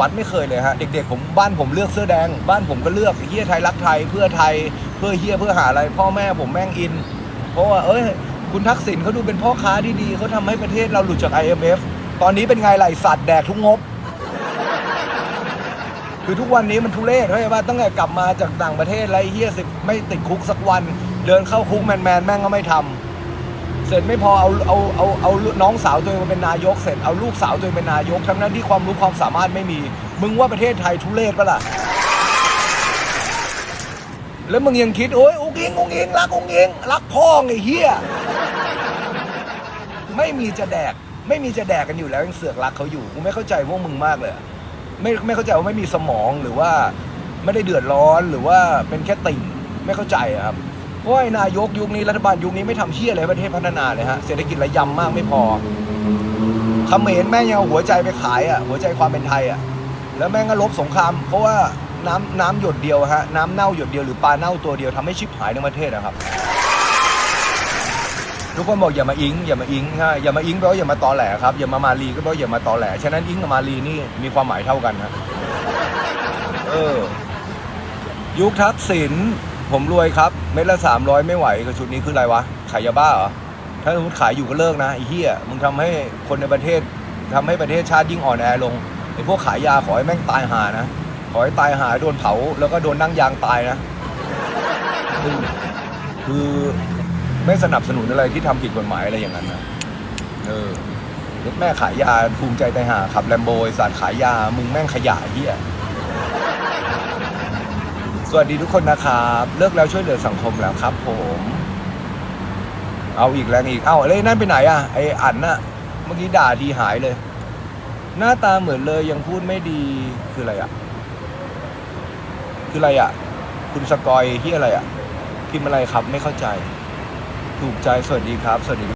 วัดไม่เคยเลยฮะเด็กๆผมบ้านผมเลือกเสื้อแดง บ้านผมก็เลือกเฮียไทยรักไทยเพื่อไทยเพื่อเฮียเพื่อหาอะไร พ่อแม่ผมแม่งอิน เพราะว่าเอ้ยคุณทักษิณเขาดูเป็นพ่อค้าที่ดีเขาทำให้ประเทศเราหลุดจาก IMF ตอนนี้เป็นไงไหลสัตว์แดกทุกงบ คือทุกวันนี้มันทุเรศเข้าใจป่ะตั้งแต่กลับมาจากต่างประเทศไรเฮียสิไม่ติดคุกสักวัน เดินเข้าคุกแมนแมนๆแม่งก็ไม่ทำ เสร็จไม่พอเอาเอาเอาเอาน้องสาวตัวเองมาเป็นนายกเสร็จเอาลูกสาวตัวเองเป็นนายก ทั้งนั้นที่ความรู้ความสามารถไม่มี มึงว่าประเทศไทยทุเรศปะล่ะ แล้วมึงยังคิดโอ้ยอุ้งอิงอุ้งอิงรักอุ้งอิงรักพ่อไงเฮียไม่มีจะแดก ไม่มีจะแดกกันอยู่แล้วยังเสือกรักเขาอยู่กูไม่เข้าใจพวกมึงมากเลยไม่ไม่เข้าใจว่าไม่มีสมองหรือว่า ไม่ได้เดือดร้อนหรือว่าเป็นแค่ติ่งไม่เข้าใจครับ เพราะว่าไอ้นายกยุคนี้รัฐบาลยุคนี้ไม่ทำเชี่ยอะไรประเทศพัฒนาเลยฮะเศรษฐกิจระยำมากไม่พอเขมรแม่งยังเอาหัวใจไปขายอะหัวใจความเป็นไทยอะแล้วแม่งก็ลบสงคราม เพราะว่าน้ำน้ำหยดเดียวฮะน้ำเน่าหยดเดียวหรือปลาเน่าตัวเดียวทำให้ชิบหายในประเทศนะครับ ทุกคนบอกอย่ามาอิง อย่ามาอิงฮะอย่ามาอิงแปลว่าอย่ามาตอแหลครับอย่ามามาลีก็แปลว่าอย่ามาตอแหลฉะนั้นอิงกับมาลีนี่มีความหมายเท่ากันฮะเออยุคทักษิณ ผมรวยครับ เม็ดละสามร้อยไม่ไหวกับชุดนี้คืออะไรวะ ขายยาบ้าเหรอ ถ้าสมมติขายอยู่ก็เลิกนะไอ้เหี้ย มึงทำให้คนในประเทศทำให้ประเทศชาติยิ่งอ่อนแอลง ไอ้พวกขายยาขอให้แม่งตายหานะ ขอให้ตายหาโดนเผา แล้วก็โดนนั่งยางตายนะ คือคือไม่สนับสนุนอะไรที่ทำผิดกฎหมายอะไรอย่างนั้นนะ เออแม่ขายยาภูมิใจตายหาขับแลมโบไอ้สัตว์ขายยา มึงแม่งขยะเหี้ย วัสดีทุกคนนะครับ เลิกแล้วช่วยเหลือสังคมแล้วครับ ผม เอาอีกแรงอีก เอาเลยนั่นไปไหนอะไออันน่ะ เมื่อกี้ด่าทีหายเลย หน้าตาเหมือนเลยยังพูดไม่ดีคืออะไรอะคืออะไรอะคุณสกอยที่อะไรอะพิมพ์อะไรครับไม่เข้าใจ ถูกใจสวัสดีครับสวัสดี